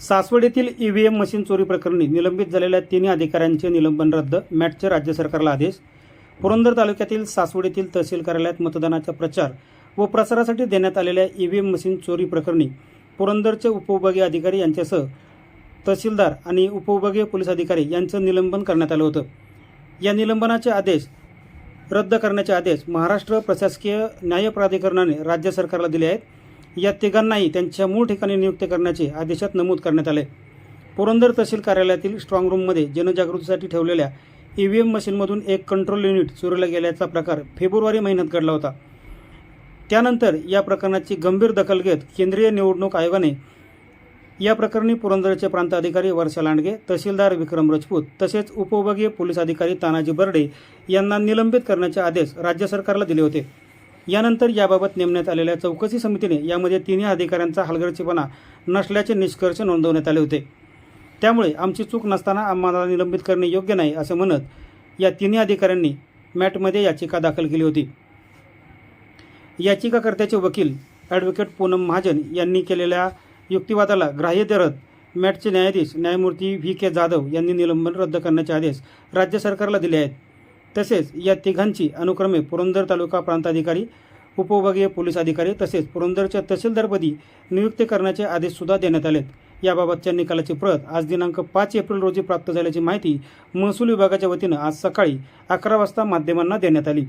सासवड येथील EVM machine चोरी प्रकरणी निलंबित झालेल्या तिन्ही अधिकाऱ्यांचे निलंबन रद्द मॅटचे राज्य सरकारला आदेश. पुरंदर तालुक्यातील सासवड येथील तहसील कार्यालयात मतदानाचा प्रचार व प्रसारासाठी देण्यात आलेल्या ईव्हीएम मशीन चोरी प्रकरणी पुरंदरचे उपविभागीय अधिकारी यांच्यासह तहसीलदार आणि उपविभागीय पोलीस अधिकारी यांचं निलंबन करण्यात आलं होतं. या निलंबनाचे आदेश रद्द करण्याचे आदेश महाराष्ट्र प्रशासकीय न्याय प्राधिकरणाने राज्य सरकारला दिले आहेत. या तिघांनाही त्यांच्या मूळ ठिकाणी नियुक्त करण्याचे आदेशात नमूद करण्यात आले. पुरंदर तहसील कार्यालयातील स्ट्रॉंग रूममध्ये जनजागृतीसाठी ठेवलेल्या ई व्ही एम मशीनमधून एक कंट्रोल युनिट चोरीला गेल्याचा प्रकार फेब्रुवारी महिन्यात घडला होता. त्यानंतर या प्रकरणाची गंभीर दखल घेत केंद्रीय निवडणूक आयोगाने या प्रकरणी पुरंदरचे प्रांत अधिकारी वर्षा लांडगे तहसीलदार विक्रम राजपूत तसेच उपविभागीय पोलीस अधिकारी तानाजी बर्डे यांना निलंबित करण्याचे आदेश राज्य सरकारला दिले होते. यानंतर याबाबत नेमण्यात आलेल्या चौकशी समितीने यामध्ये तिन्ही अधिकाऱ्यांचा हलगर्जीपणा नसल्याचे निष्कर्ष नोंदवण्यात आले होते. त्यामुळे आमची चूक नसताना आम्हाला निलंबित करणे योग्य नाही असं म्हणत या तिन्ही अधिकाऱ्यांनी मॅटमध्ये याचिका दाखल केली होती. याचिकाकर्त्याचे वकील ॲडव्होकेट पूनम महाजन यांनी केलेल्या युक्तिवादाला ग्राह्य धरत मॅटचे न्यायाधीश न्यायमूर्ती व्ही के जाधव यांनी निलंबन रद्द करण्याचे आदेश राज्य सरकारला दिले आहेत. तसेच या तिघांची अनुक्रमे पुरंदर तालुका प्रांताधिकारी उपविभागीय पोलीस अधिकारी तसेच पुरंदरच्या तहसीलदारपदी नियुक्ती करण्याचे आदेशसुद्धा देण्यात आलेत. याबाबतच्या निकालाची प्रत आज दिनांक पाच एप्रिल रोजी प्राप्त झाल्याची माहिती महसूल विभागाच्या वतीनं आज सकाळी अकरा वाजता माध्यमांना देण्यात आली.